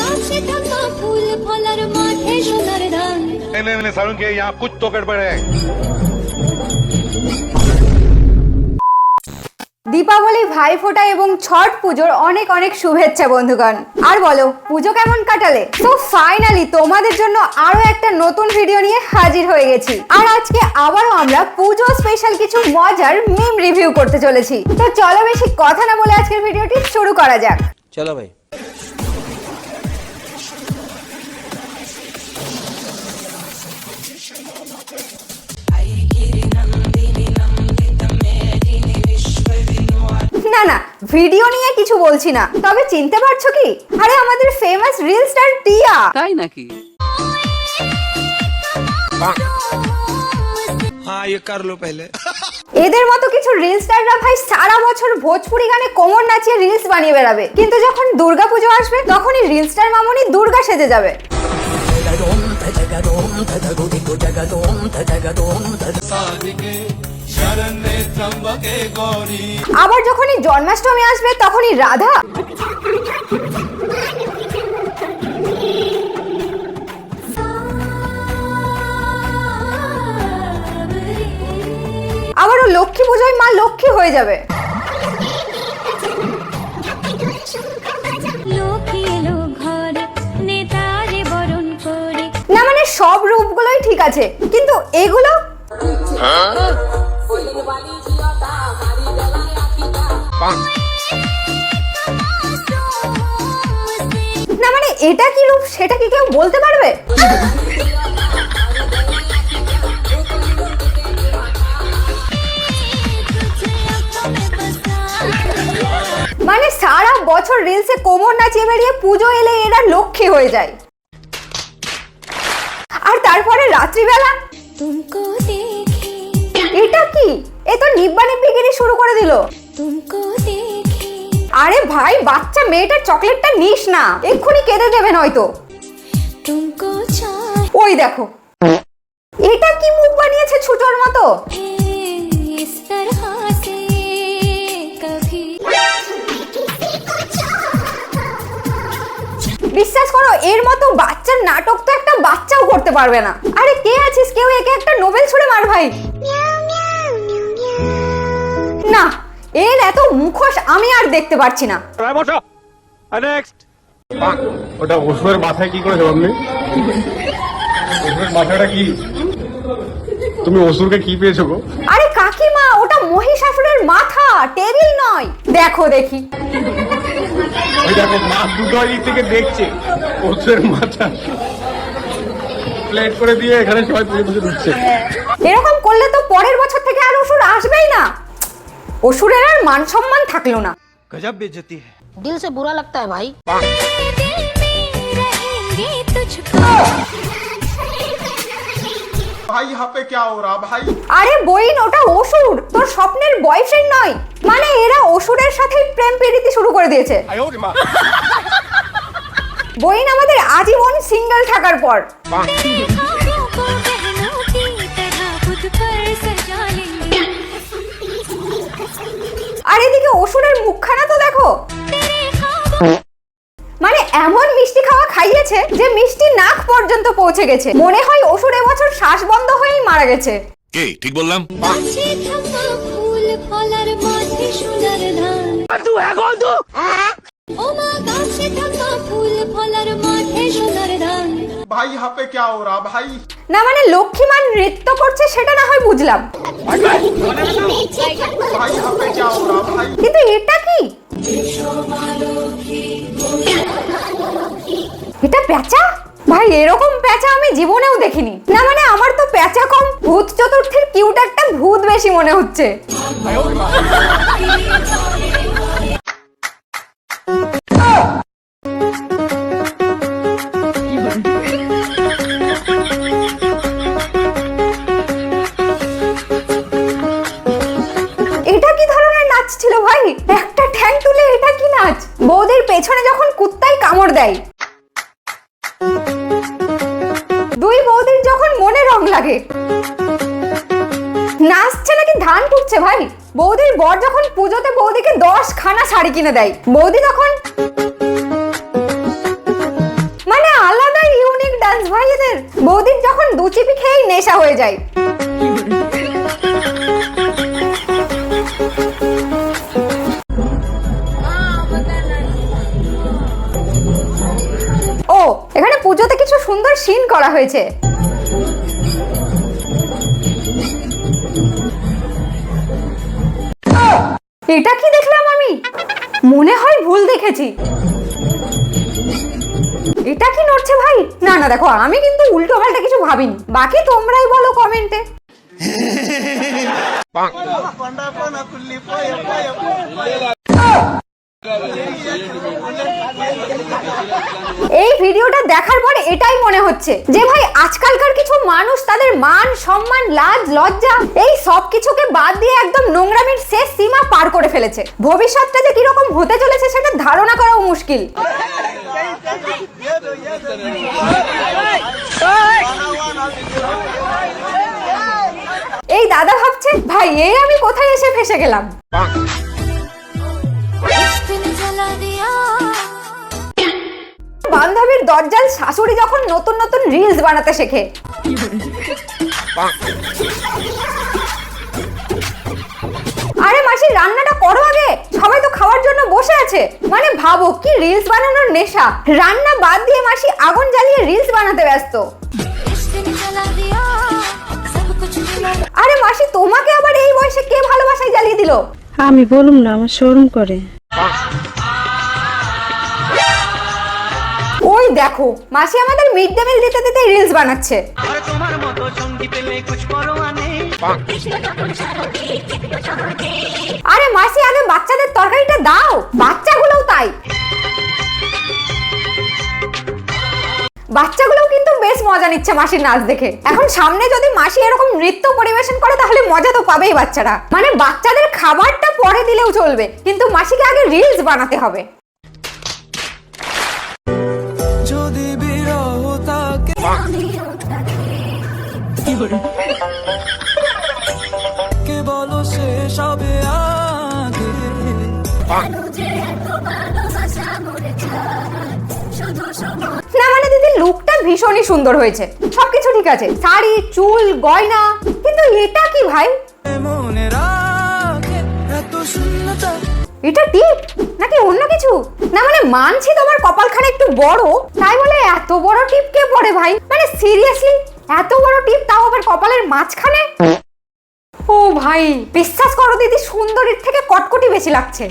গাছে থাকা ফুল ফলার মাঠে সোনার ধান नहीं नहीं नहीं सारुण के यहाँ कुछ तो गड़बड़ है দীপাবলি ভাইফোঁটা এবং ছট পুজোর অনেক অনেক শুভেচ্ছা বন্ধুগণ আর বলো পুজো কেমন কাটালে তো ফাইনালি তোমাদের জন্য আরো একটা নতুন ভিডিও নিয়ে হাজির হয়ে গেছি আর আজকে আবারও আমরা পুজো স্পেশাল কিছু মজার মিম রিভিউ করতে চলেছি তো চলো বেশি কথা না বলে আজকের ভিডিওটি শুরু করা যাক चलो भाई না না ভিডিও নিয়ে কিছু বলছি না তবে চিনতে পারছো কি আরে আমাদের ফেমাস রিল স্টার টিয়া তাই নাকি हाँ ये कर लो पहले এদের মতো কিছু রিল স্টাররা ভাই সারা বছর ভোজপুরি গানে কোমর নাচিয়ে রিলস বানিয়ে বেড়াবে কিন্তু যখন দুর্গা পুজো আসবে তখনই রিল স্টার মামুনি দুর্গা সেজে যাবে আবার যখনই জন্মাষ্টমী আসবে, তখনই রাধা। আবারও লক্ষ্মী পুজোয় মা লক্ষ্মী হয়ে যাবে। না মানে সব রূপগুলোই ঠিক আছে, কিন্তু এগুলো? না মানে এটা কি রূপ সেটা কি কেউ বলতে পারবে? মানে সারা বছর রিলসে কোমর নাচিয়ে বেরিয়ে পুজো এলে এরা লক্ষ্মী হয়ে যায়। আর তারপরে রাত্রিবেলা? এটা কি? এ তো নিব্বা নিব্বিগিরি শুরু করে দিল। আরে ভাই বাচ্চা মেয়েটার চকলেটটা নিস না। এক্ষুনি কেঁদে দেবেন হয়তো ওই দেখো। এটা কি মুখ বানিয়েছে ছুটোর মতো? বিশ্বাস করো এর মতো বাচ্চার নাটক তো একটা বাচ্চাও করতে পারবে না। আরে কে আছিস? কেউ একে একটা নোবেল ছুড়ে মার ভাই। না এর এত মুখোশ আমি আর দেখতে পারছি না। ওটা ওষুধের মাথায় কি করেছ আপনি মাথাটা কি? তুমি অসুরকে কি পেয়েছ গো? আরে কাকিমা ওটা মহিষাসুরের মাথা টেবিল নয়। দেখো দেখি। দেখো মা দুটো এই থেকে দেখছে অসুরের মাথা। প্লেট করে দিয়ে এখানে সবাই তুলে তুলে দিচ্ছে এরকম করলে তো পরের বছর থেকে আর অসুর আসবেই না। অসুরের আর মান সম্মান থাকল না। গজব বেজতি দিল সে বুরা লাগতা হ্যায় ভাই। ভাই ক্যা হো রা ভাই? আরে বইন ওটা অসুর। তোর স্বপ্নের বয়ফ্রেন্ড নয়। মানে এরা অসুরের সাথে প্রেম শুরু করে দিয়েছে। বইন আমাদের আজীবন সিঙ্গেল থাকার পর। আর এদিকে অসুরের মুখখানা তো দেখো। মানে এমন মিষ্টি খাওয়া খাইয়েছে যে মিষ্টি নাক পর্যন্ত পৌঁছে গেছে। মনে হয় অসুর এবছর শ্বাস বন্ধ হয়েই মারা গেছে। কে? ঠিক বললাম। হ্যাঁ হ্যাঁ। ও মা গাছে থাকা ফুল ফলার ভাই হাপে কে ওরা ভাই? না মানে লক্ষ্মীমান নৃত্য করছে সেটা না হয় বুঝলাম। কিন্তু এটা কি? এটা প্যাঁচা? ভাই এরকম প্যাঁচা আমি জীবনেও দেখিনি। না মানে আমার তো প্যাঁচা কম ভূত চতুর্থের কিউট একটা ভূত বেশি মনে হচ্ছে। দুই বৌদির যখন মনে রং লাগে। নাচছে নাকি ধান কুটছে ভাই? বৌদির বর যখন পুজোতে বৌদিকে দশ খানা শাড়ি কিনে দেয়। বৌদি তখন মানে আলাদা ইউনিক ডান্স ভাই এদের। বৌদির যখন দু চিপি খেয়েই নেশা হয়ে যায়। সুন্দর সিন করা হয়েছে। এটা কি দেখলাম আমি? মনে হয় ভুল দেখেছি। এটা কি নড়ছে ভাই? না না দেখো আমি কিন্তু উল্টো পাল্টা কিছু ভাবিনি। বাকি তোমরাই বলো কমেন্টে এই ভিডিওটা দেখার পরে এটাই মনে হচ্ছে যে ভাই, আজকালকার কিছু মানুষ তাদের মান, সম্মান, লাজ, লজ্জা, এই সব কিছুকে বাদ দিয়ে একদম নোংরামির শেষ সীমা পার করে ফেলেছে। ভবিষ্যৎটা যে কীরকম হতে চলেছে সেটা ধারণা করাও মুশকিল। এই দাদা ভাবছে, ভাই এই আমি কোথায় এসে ফেসে গেলাম? বান্ধবীর দরজাল শাশুড়ি যখন নতুন নতুন রিলস বানাতে শেখে। আরে মাসি রান্নাটা করো আগে। সবাই তো খাওয়ার জন্য বসে আছে। মানে ভাবো কি রিলস বানানোর নেশা? রান্না বাদ দিয়ে মাসি আগুন জ্বালিয়ে রিলস বানাতে ব্যস্ত। আরে মাসি তোমাকে আবার এই বয়সে কে ভালোবাসায় জ্বালিয়ে দিল? আমি বলুম না আমার শরম করে। দেখো মাসি আমাদের মিড ডে মিল দিতে দিতে রিলস বানাচ্ছে। আরে মাসি আগে বাচ্চাদের তরকারিটা দাও বাচ্চাগুলোও তাই। বাচ্চাগুলোও কিন্তু বেশ মজা নিচ্ছে মাসির নাচ দেখে। এখন সামনে যদি মাসি এরকম নৃত্য পরিবেশন করে তাহলে মজা তো পাবেই বাচ্চারা। মানে বাচ্চাদের খাবারটা পরে দিলেও চলবে কিন্তু মাসিকে আগে রিলস বানাতে হবে। কে বলো শেষ হবে আগে? না মানে দিদি লুকটা ভীষণই সুন্দর হয়েছে। সবকিছু ঠিক আছে। শাড়ি চুল গয়না কিন্তু এটা কি ভাই? মনে এটা টিপ? নাকি অন্য কিছু? না মানে মানছি তোমার কপালখানা একটু বড় তাই বলে এত বড় টিপ কে পড়ে ভাই। মানে সিরিয়াসলি এত বড় টিপ তাও আবার কপালের মাঝখানে? ও ভাই, বিশ্বাস করো দিদি, সুন্দরীর থেকে কটকটি বেশি লাগছে।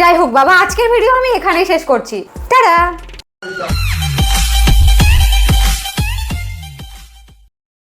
যাই হোক বাবা, আজকের ভিডিও আমি এখানেই শেষ করছি। টাটা!